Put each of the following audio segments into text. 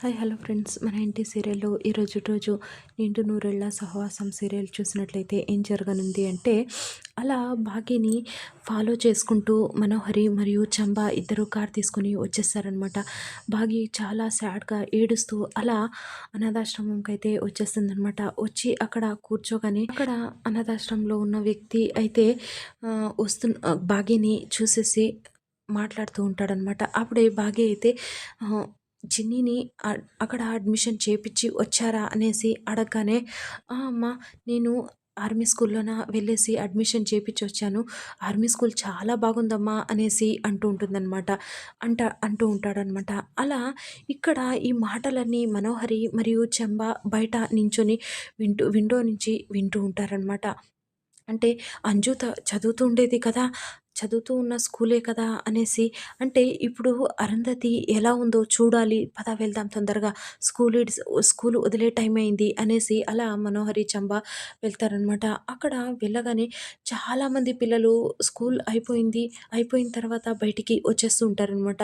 Hi hello friends. మన ఇంటి సీరియల్లో ఈరోజు రోజు నిండు నూరెళ్ళ సహవాసం సీరియల్ చూసినట్లయితే ఏం జరగనుంది అంటే అలా భాగ్యని ఫాలో చేసుకుంటూ మనోహరి మరియు చంబా ఇద్దరు కార్ తీసుకొని వచ్చేస్తారనమాట భాగి చాలా సాడ్గా ఏడుస్తూ అలా అనాథాశ్రమంకి అయితే వచ్చేస్తుందనమాట వచ్చి అక్కడ కూర్చోగానే అక్కడ అనాథాశ్రమంలో ఉన్న వ్యక్తి అయితే వస్తున్న భాగ్యని చూసేసి మాట్లాడుతూ ఉంటాడనమాట అప్పుడే భాగ్య అయితే చిన్నీని అక్కడ అడ్మిషన్ చేపించి వచ్చారా అనేసి అడగగానే అమ్మ నేను ఆర్మీ స్కూల్లోన వెళ్ళేసి అడ్మిషన్ చేపించి వచ్చాను. ఆర్మీ స్కూల్ చాలా బాగుందమ్మా అనేసి అంటూ ఉంటుందన్నమాట. అంట అంటూ ఉంటాడనమాట అలా ఇక్కడ ఈ మాటలన్నీ మనోహరి మరియు చెంబ బయట నించొని వింటూ విండో నుంచి వింటూ ఉంటారనమాట అంటే అంజు చదువుతూ ఉండేది కదా చదువుతూ ఉన్న స్కూలే కదా అనేసి అంటే ఇప్పుడు అరుంధతి ఎలా ఉందో చూడాలి పద వెళ్దాం తొందరగా స్కూల్ స్కూల్ వదిలే టైం అయింది అనేసి అలా మనోహరి చంబ వెళ్తారనమాట అక్కడ వెళ్ళగానే చాలామంది పిల్లలు స్కూల్ అయిపోయింది అయిపోయిన తర్వాత బయటికి వచ్చేస్తూ ఉంటారనమాట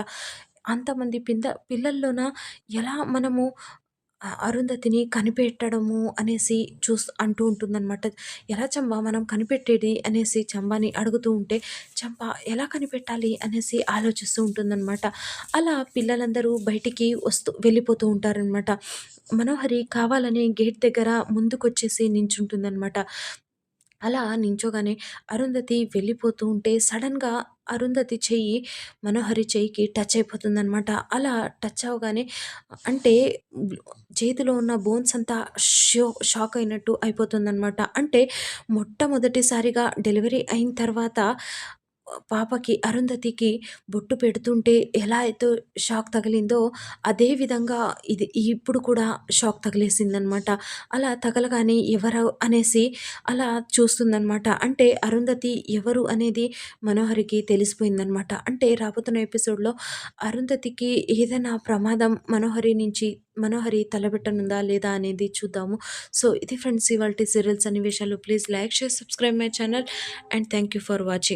అంతమంది పిల్ల పిల్లల్లోన ఎలా మనము అరుంధతిని కనిపెట్టడము అనేసి చూస్ అంటూ ఉంటుందన్నమాట. ఎలా చంబా మనం కనిపెట్టేది? అనేసి చంబాని అడుగుతూ ఉంటే చంప ఎలా కనిపెట్టాలి? అనేసి ఆలోచిస్తూ ఉంటుందన్నమాట. అలా పిల్లలందరూ బయటికి వస్తూ వెళ్ళిపోతూ ఉంటారనమాట మనోహరి కావాలని గేట్ దగ్గర ముందుకొచ్చేసి నించుంటుందన్నమాట. అలా నించోగానే అరుంధతి వెళ్ళిపోతూ ఉంటే సడన్గా అరుంధతి చెయ్యి మనోహరి చెయ్యికి టచ్ అయిపోతుందనమాట అలా టచ్ అవగానే అంటే చేతిలో ఉన్న బోన్స్ అంతా షో షాక్ అయినట్టు అయిపోతుందనమాట అంటే మొట్టమొదటిసారిగా డెలివరీ అయిన తర్వాత పాపకి అరుంధతికి బొట్టు పెడుతుంటే ఎలా అయితే షాక్ తగిలిందో అదే విధంగా ఇది ఇప్పుడు కూడా షాక్ తగిలేసిందనమాట. అలా తగలగానే ఎవరు అనేసి అలా చూస్తుందనమాట. అంటే అరుంధతి ఎవరు అనేది మనోహరికి తెలిసిపోయిందనమాట. అంటే రాబోతున్న ఎపిసోడ్లో అరుంధతికి ఏదైనా ప్రమాదం మనోహరి నుంచి మనోహరి తలబెట్టనుందా లేదా అనేది చూద్దాము. సో ఇది ఫ్రెండ్స్ ఇవాళ సీరియల్స్ సన్నివేశాలు. Please like share subscribe my channel and thank you for watching.